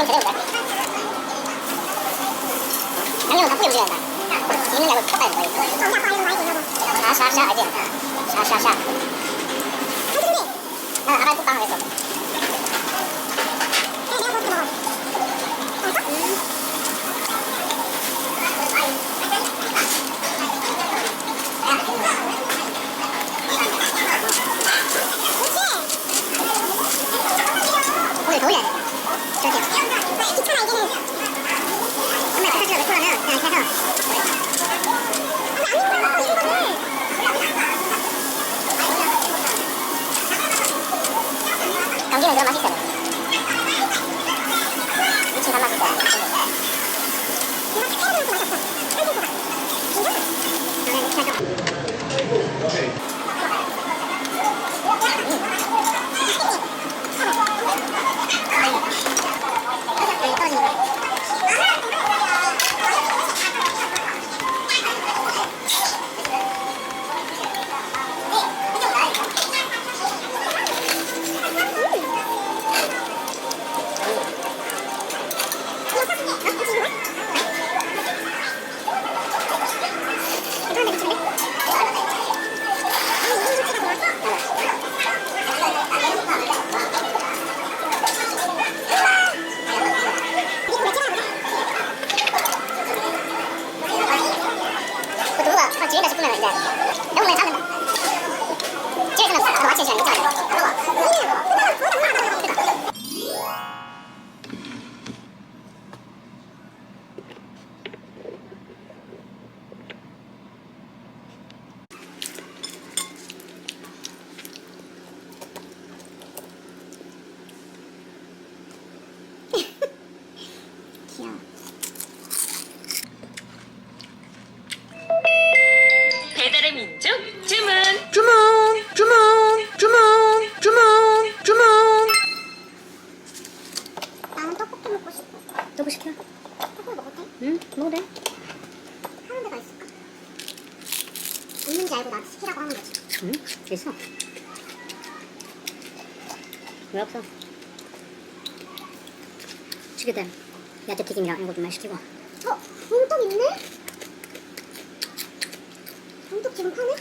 제대로 양념은 다 뿌려 주셔야 된다. 있는 양을 볶아야 된다. 샤샤샤 알지? 샤샤샤. 난 아갈 볶아 하겠어. 오늘 더울래? 저기요. 귀찮아 이제는. 엄마 부서지고 몇 프로면 그냥 이렇게 해서 감기는 그런 맛이 있어요. 돼 하는 데가 있을까? 있는지 알고 나한테 시키라고 하는 거지. 응? 있어 왜 없어? 시키대 야채 튀김이랑 이런 거좀 많이 시키고 어? 봉떡 있네? 봉떡 지금 파네?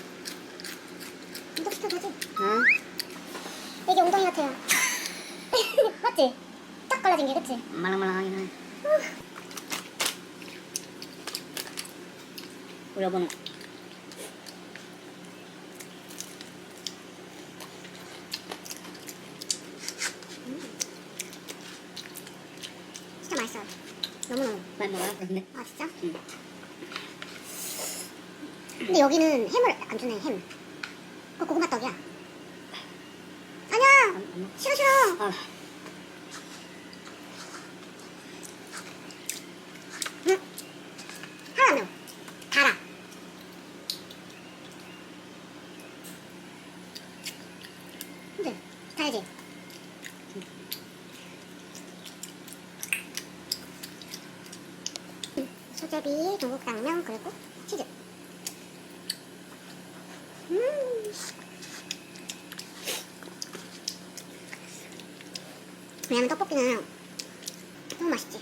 봉떡 시켜도 되지? 응? 이게 엉덩이 같아요. 맞지? 딱 갈라진 게 그치? 말랑말랑하긴 해우 여보는 진짜 맛있어요. 너무너무. 많이 먹어요? 근데 아 진짜? 응. 근데 여기는 햄을 안 주네 햄. 그거 고구마 떡이야. 아니야. 싫어 싫어. 아, 응. 하나 안 매워. 달아. 근데 달지? 수제비, 중국 당면 그리고 치즈. 음. 왜냐면 떡볶이는 너무 맛있지.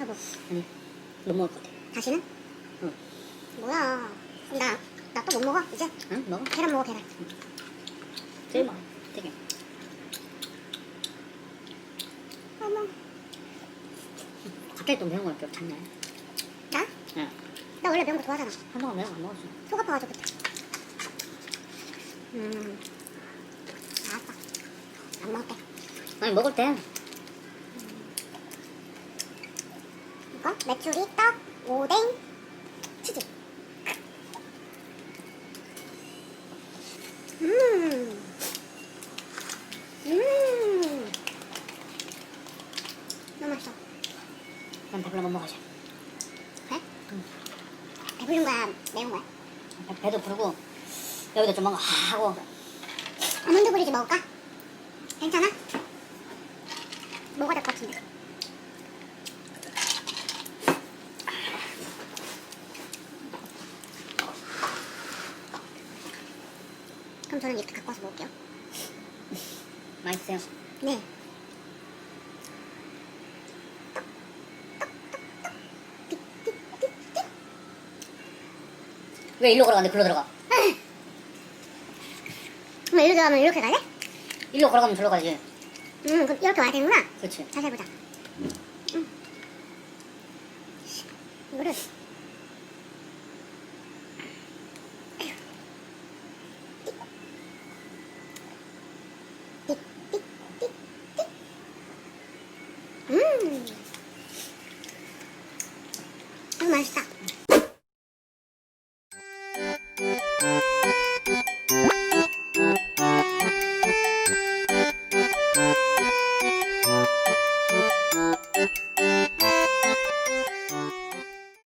여보, 아니 못 먹을 것 같아 다시는? 응. 뭐야? 나, 나 또 못 먹어, 이제? 응? 먹어? 계란 먹어, 계란. 제일 먹어 되게 어머. 갑자기 또 매운 걸 참네 나? 응. 나 원래 매운 거 좋아하잖아. 한 번은 매운 거 안 먹었어 속 아파가지고 그때. 음. 알았어. 안 먹을게. 아니 먹을 때 이거? 메추리, 떡, 오뎅, 치즈. 음. 음. 너무 맛있어. 난 배불러 못? 배 부른 거야? 매운 거야? 배- 배도 부르고 여기도 좀 뭔가 하고 아몬드 브리즈 먹을까? 괜찮아? 먹어야 될것 같은데. 그럼 저는 이렇게 갖고 와서 먹을게요. 맛있어요 네. 왜 일로 걸어가는데 글로 들어가? 그럼 일로 들어가면 이렇게 갈래? 일로 걸어가면 절로 가지. 음, 그럼 이렇게 와야 되는구나. 그렇지. 다시 해보자. 응. 이거를. Bye.